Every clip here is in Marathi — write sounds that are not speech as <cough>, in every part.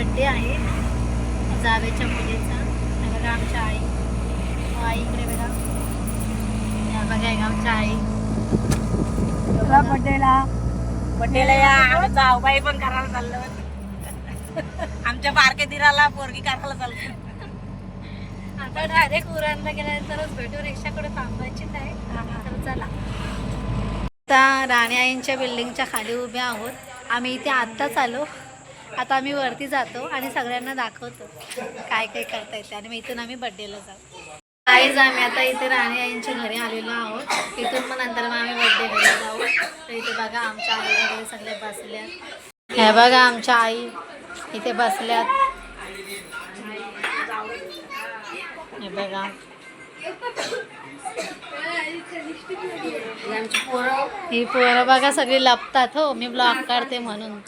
बर्थडे आहे. जावेच्या मुलीचा. बघा आमच्या आई. हो, आई इकडे बघा. बघा आमच्या आई. तुला बर्थडेला बड्डेला या. जाऊबाई पण करायला चाललो आमच्या बारके दिराला पोरगी करायला चाललो. आता डायरेक्ट उरांना गेल्यानंतरच भेटू. रिक्षाकडे थांबायची नाही. तर चला. आता राणे आईंच्या बिल्डिंगच्या खाली उभे आहोत. आम्ही इथे आत्ताच आलो. आता आम्ही वरती जातो आणि सगळ्यांना दाखवतो काय काय करता येते आणि मग इथून आम्ही बड्डेला जाऊ. काहीच आम्ही आता इथे राणे आईंच्या घरी आलेलो आहोत. इथून मग नंतर मग आम्ही बड्डे घरी जाऊ. तर इथे बघा आमच्या आई वगैरे सगळे बसल्यात. हे बघा आमच्या आई इथे बसल्यात. हे बघा. ही पोरं बघा सगळी लपतात हो. मी ब्लॉग काढते म्हणून.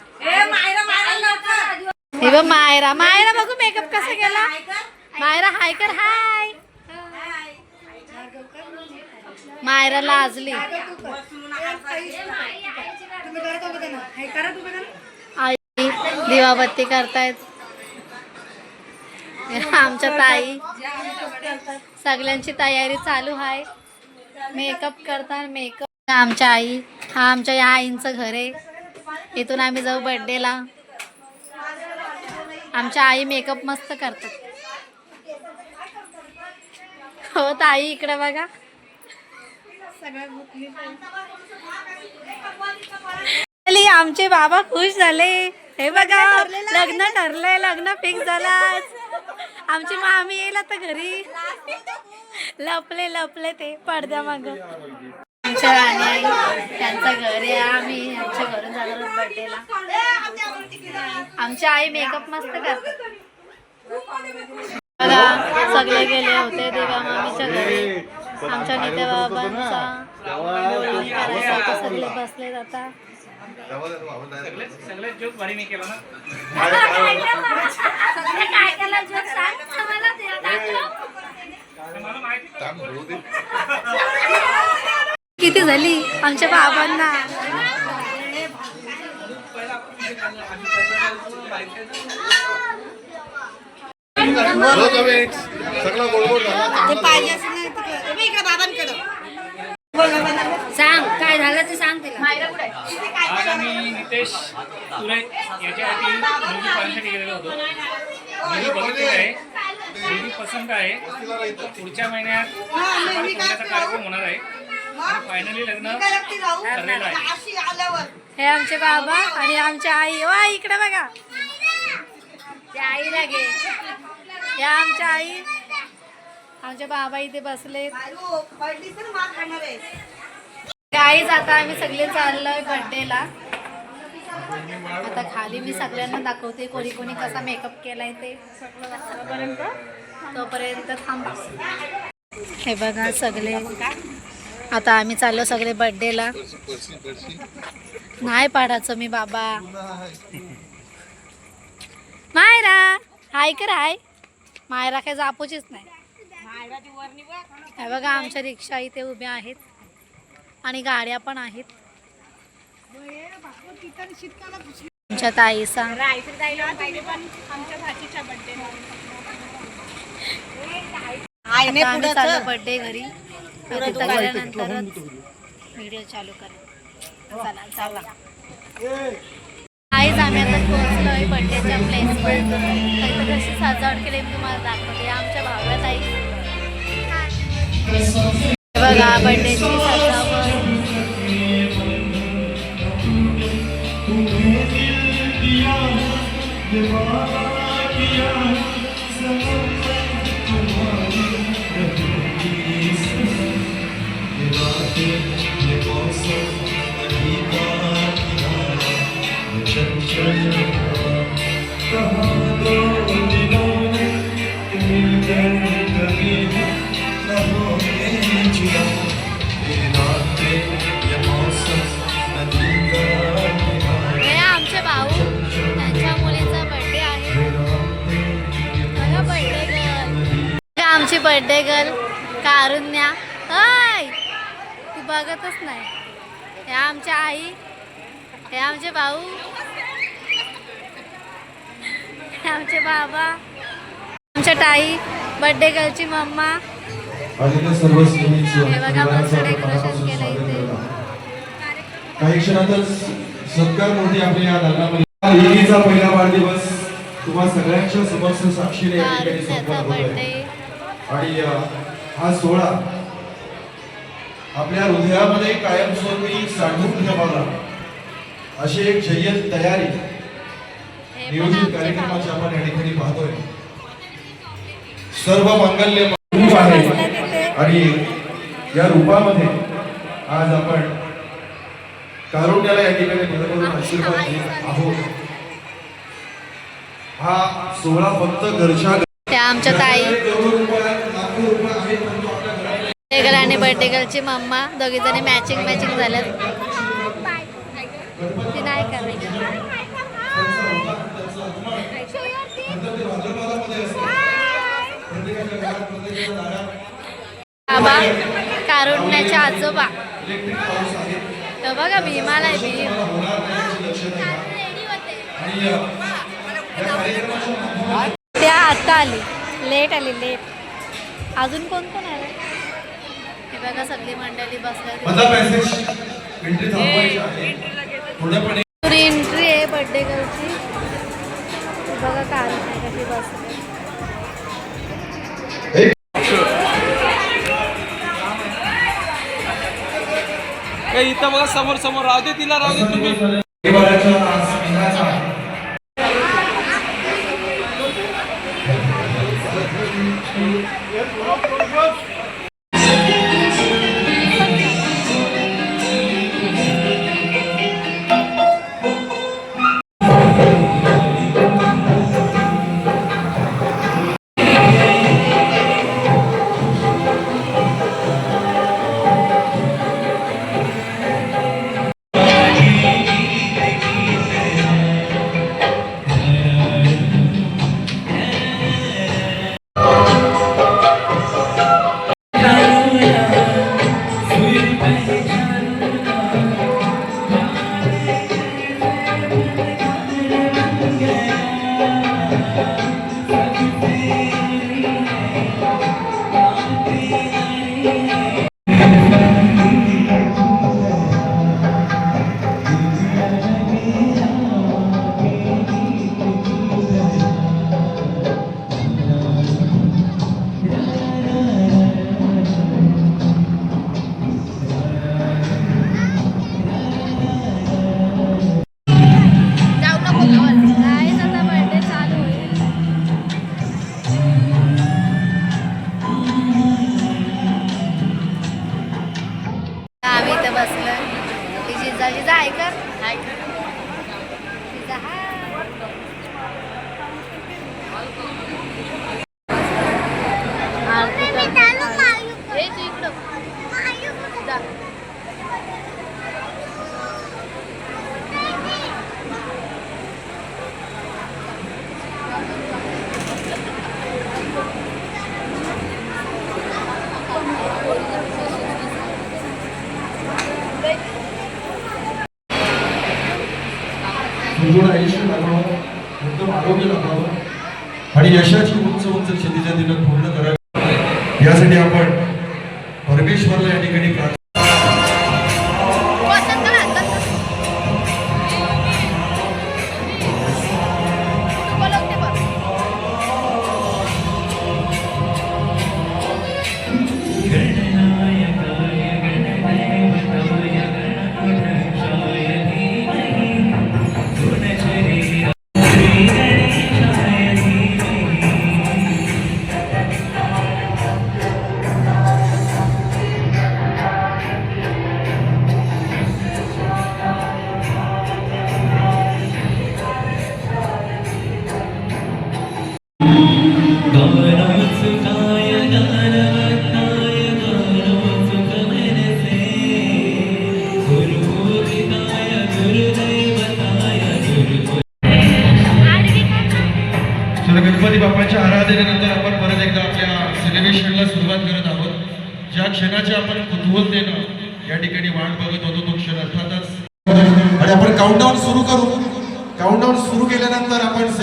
हे बघ मायरा मायरा बघू मेकअप कसा केला? मायरा हाय कर हाय मायरा लाजली. आई दिवाबत्ती करतायत. आमच्या ताई. सगळ्यांची तयारी चालू आहे. मेकअप करतात मेकअप आमच्या आई हा आमच्या या आईंचं घर आहे. इथून आम्ही जाऊ बर्थडेला आमच्या आई मेकअप मस्त करतात. हो ताई इकडे बघा. आली, आमचे बाबा खुश झाले. हे बघा लग्न ठरलंय लग्न फिक्स झालं आमची मामी येईल आता घरी. लपले लपले ते पडद्या माग आमच्या राणी आई त्यांचं घर आहे. आम्ही आमच्या घरून जाणार बर्थडेला आमच्या आई मेकअप मस्त करतात बघा सगळे गेले होते देवा मामीच्या घरी. आमच्या नेते बाबांचा करायसाठी सगळे बसले जातात सगळे <laughs> किती झाली? आमच्या बाबांना. सांग काय झालं ते सांग तिला. आज आम्ही नितेश तुरे याच्यासाठी मुलगी पाहण्यासाठी गेलेलो होतो. मुलगी आहे. मुलगी पसंत आहे. पुढच्या महिन्यात कार्यक्रम होणार आहे. फायनली लग्न ठरलेलं आहे. आल्यावर. हे आमचे बाबा आणि आमच्या आई. वा इकडे बघा. त्या आईला घे. या आमच्या आई. आमचे बाबा इथे बसले आहे. आईच आता आम्ही सगळे चाललोय बर्थडेला आता खाली मी सगळ्यांना दाखवते कोणी कोणी कसा मेकअप केलाय ते. तोपर्यंत थांब. हे बघा सगळे. आता आम्ही चाललो सगळे बर्थडेला नाही पाडायचं मी बाबा. मायरा हाय कर हाय. मायरा काय जापोचीच नाही. बघा आमच्या रिक्षा इथे उभ्या आहेत. आणि गाड्या पण आहेत. आमच्या ताईचा. आईने पुढं चाललो चल. बर्थडे घरी. तर तिथं गेल्यानंतरच व्हिडिओ चालू करेल चला चला. आईच आम्ही आता पोहोचलोय बर्थडेच्या प्लेसवर इथं कशी सजावट केली मी तुम्हाला दाखवते. आमच्या भावात आई बघा बर्थडेची सजावट. बर्थडे गर्ल कारुण्या हाय ती बघतच नाही. हे आमच्या आई हे आमचे भाऊ हे आमचे बाबा आमच्या ताई बर्थडे गर्लची मम्मा. हे बघा, मस्त डेकोरेशन स्वागत इथे. काही क्षणातच सत्कार मोठी आपल्या या लेडीचा पहिला वाढदिवस तुम्हा सगळ्यांच्या समोर साक्षीने या ठिकाणी कारुण्याचा संपन्न होत आहे बर्थडे आणि हा सोहळा आपल्या हृदयामध्ये कायमस्वरूपी साठवून ठेवावा. अशी एक जय्यत तयारी नियोजित कार्यक्रमाची. आपण या ठिकाणी पाहतोय. सर्व मांगल्य रूप आहे. आणि या रूपामध्ये आज आपण कारुण्याला या ठिकाणी भरभरून आशीर्वाद देत आहोत. हा सोहळा फक्त घरच्या त्या आमच्या ताई. करोडो आणि बर्थडे मम्मा दोघी जणी मॅचिंग मॅचिंग झाल्यात. ती नाही बाबा कारुण्याच्या आजोबा. तर बघा भीमाला आहे भीम. त्या आता आली. लेट आली लेट अजून कोण कोण आलं हे बघा सगळी मंडळी बसल्या पॅसेज एंट्री थांबवायची आहे. आहे बर्थडे गर्लची हे बघा कारुण्या कशी बसली. इथं बघा समोर समोर. राहू दे तिला राहू दे तुम्ही.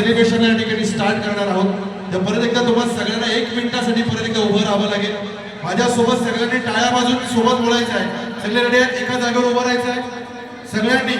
सेलिब्रेशन या ठिकाणी स्टार्ट करणार आहोत. तर परत एकदा तुम्हाला सगळ्यांना एक मिनिटासाठी परत एकदा उभं राहावं लागेल. माझ्यासोबत सगळ्यांनी टाळ्या बाजून सोबत बोलायचं आहे. सगळे रेडी आहेत? एका जागेवर उभं राहायचं आहे? सगळ्यांनी?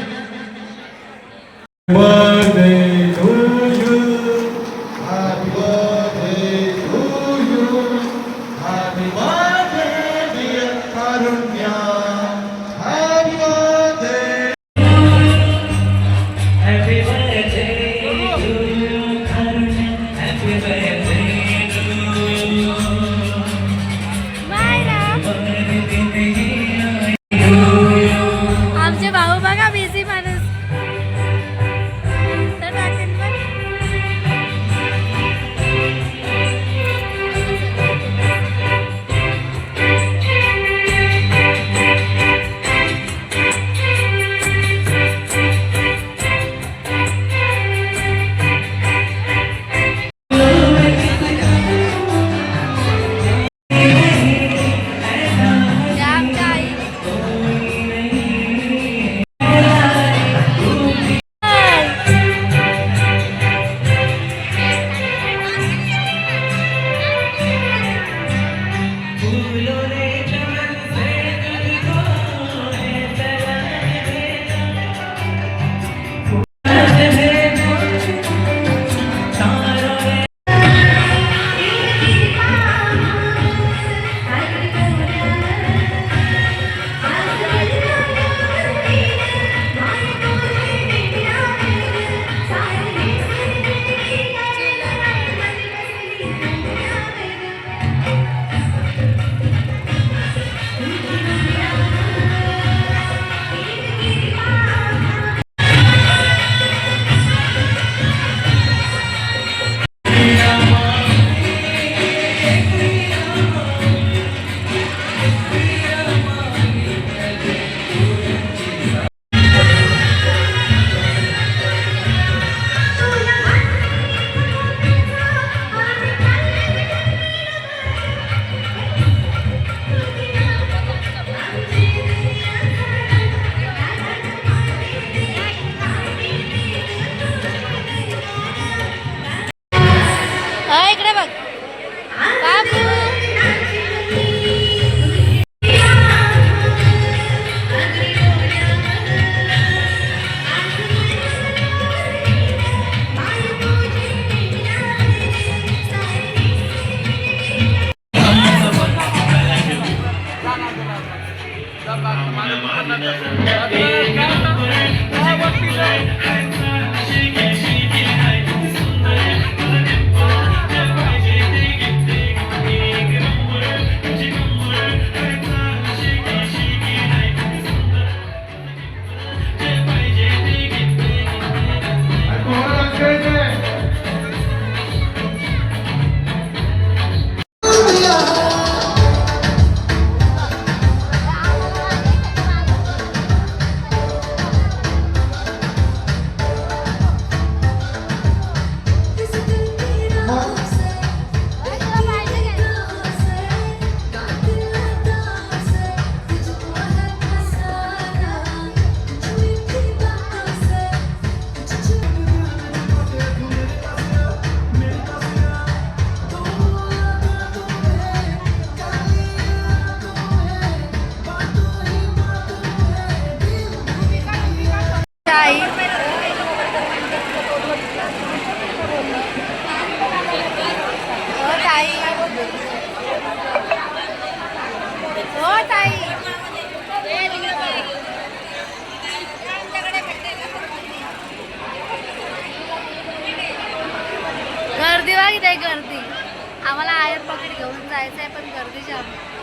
आम्हाला पकड घेऊन जायचं आहे पण गर्दी जाम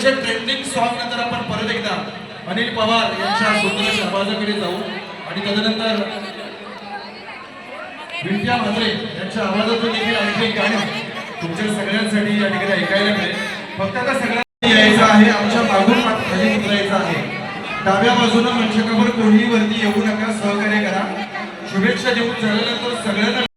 सुंदर ट्रेंडिंग सॉन्ग नंतर आपण परत एकदा अनिल पवार यांच्या सुंदर आवाजाकडे जाऊ. आणि तदनंतर विंट्या म्हात्रे यांच्या आवाजातून देखील आणखी एक गाणं तुमच्या सगळ्यांसाठी या ठिकाणी ऐकायला मिळेल. फक्त आता सगळ्यांना यायचं आहे आमच्या मागून खाली उतरायचं आहे. डाव्या बाजूनं मंचकावर कोणीही वरती येऊ नका सहकार्य करा. शुभेच्छा देऊन झाल्यानंतर सगळ्यांना